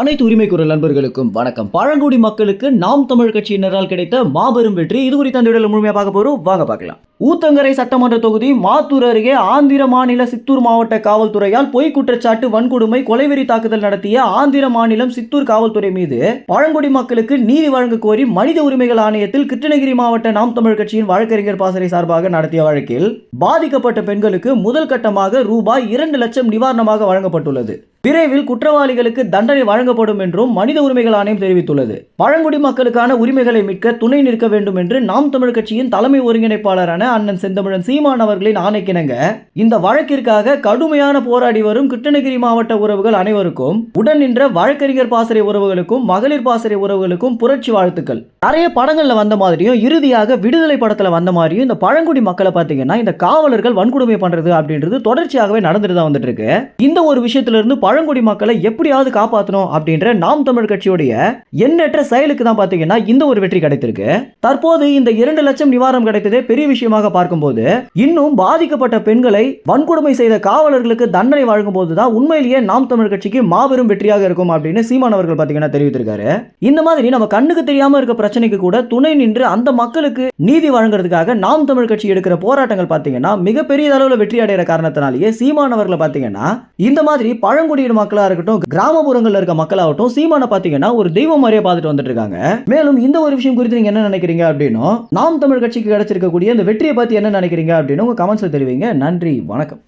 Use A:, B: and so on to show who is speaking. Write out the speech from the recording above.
A: அனைத்து உரிமை குரல் நண்பர்களுக்கும் வணக்கம். பழங்குடி மக்களுக்கு நாம் தமிழ் கட்சியினரால் கிடைத்த மாபெரும் வெற்றி. இது குறித்த அந்த வீடியோல முழுமையா பார்க்க போறோம். வாங்க பார்க்கலாம். ஊத்தங்கரை சட்டமன்ற தொகுதி மாத்தூர் அருகே ஆந்திர மாநில சித்தூர் மாவட்ட காவல்துறையால் பொய் குற்றச்சாட்டு வன்கொடுமை கொலைவெறி தாக்குதல் நடத்திய ஆந்திர மாநிலம் சித்தூர் காவல்துறை மீது பழங்குடி மக்களுக்கு நீதி வழங்க கோரி மனித உரிமைகள் ஆணையத்தில் கிருஷ்ணகிரி மாவட்ட நாம் தமிழ் கட்சியின் வழக்கறிஞர் பாசறை சார்பாக நடத்திய வழக்கில் பாதிக்கப்பட்ட பெண்களுக்கு முதல் கட்டமாக ரூபாய் இரண்டு லட்சம் நிவாரணமாக வழங்கப்பட்டுள்ளது. விரைவில் குற்றவாளிகளுக்கு தண்டனை வழங்கப்படும் என்றும் மனித உரிமைகள் ஆணையம் தெரிவித்துள்ளது. பழங்குடி மக்களுக்கான உரிமைகளை மீட்க துணை நிற்க வேண்டும் என்று நாம் தமிழ் கட்சியின் தலைமை ஒருங்கிணைப்பாளரான அண்ணன் செந்தமிழன் சீமான் அவர்களின் ஆணைக்கிணங்க. இந்த வழக்கிற்காக கடுமையான போராடி வரும் கிருஷ்ணகிரி மாவட்ட உறவுகள் அனைவருக்கும் உடன் நின்ற வழக்கறிஞர் பாசறை உறவுகளுக்கும் மகளிர் பாசறை உறவுகளுக்கும் புரட்சி வாழ்த்துக்கள். நிறைய படங்கள்ல வந்த மாதிரியும் இறுதியாக விடுதலை படத்துல வந்த மாதிரியும் இந்த பழங்குடி மக்களை பார்த்தீங்கன்னா இந்த காவலர்கள் வன்கொடுமை பண்றது அப்படின்றது தொடர்ச்சியாகவே நடந்துட்டு தான் வந்துட்டு இருக்கு இந்த ஒரு விஷயத்திலிருந்து பழ பழங்குடி மக்களை எப்படியாவது காப்பாற்றணும் அப்படின்ற நாம் தமிழ் கட்சியுடைய எண்ணற்ற செயலுக்கு தான் பார்த்தீங்கன்னா இந்த ஒரு வெற்றி கிடைத்திருக்கு. தற்போது இந்த இரண்டு லட்சம் நிவாரணம் கிடைத்ததே பெரிய விஷயமாக பார்க்கும்போது இன்னும் பாதிக்கப்பட்ட பெண்களை வன்கொடுமை செய்த காவலர்களுக்கு தண்டனை வழங்கும் போதுதான் உண்மையிலேயே நாம் தமிழ் கட்சிக்கு மாபெரும் வெற்றியாக இருக்கும் அப்படின்னு சீமான் அவர்கள் பார்த்தீங்கன்னா தெரிவித்திருக்காரு. இந்த மாதிரி நம்ம கண்ணுக்கு தெரியாம இருக்க பிரச்சனைக்கு கூட துணை நின்று அந்த மக்களுக்கு நீதி வழங்குறதுக்காக நாம் தமிழ் கட்சி எடுக்கிற போராட்டங்கள் பார்த்தீங்கன்னா மிகப்பெரிய அளவில் வெற்றி அடைகிற காரணத்தினாலேயே சீமான் அவர்களை பார்த்தீங்கன்னா இந்த மாதிரி பழங்குடி வீடு மக்களா இருக்கட்டும் கிராமப்புறங்கள்ல இருக்க மக்களாகட்டும் சீமானை பார்த்தீங்கன்னா ஒரு தெய்வம் மாதிரியே பார்த்துட்டு வந்துட்டு இருக்காங்க. மேலும் இந்த ஒரு விஷயம் குறித்து நீங்க என்ன நினைக்கிறீங்க அப்படின்னும் நாம் தமிழ் கட்சிக்கு கிடைச்சிருக்கக்கூடிய இந்த வெற்றியை பத்தி என்ன நினைக்கிறீங்க அப்படின்னு உங்க கமெண்ட்ஸ்ல தெரிவிங்க. நன்றி வணக்கம்.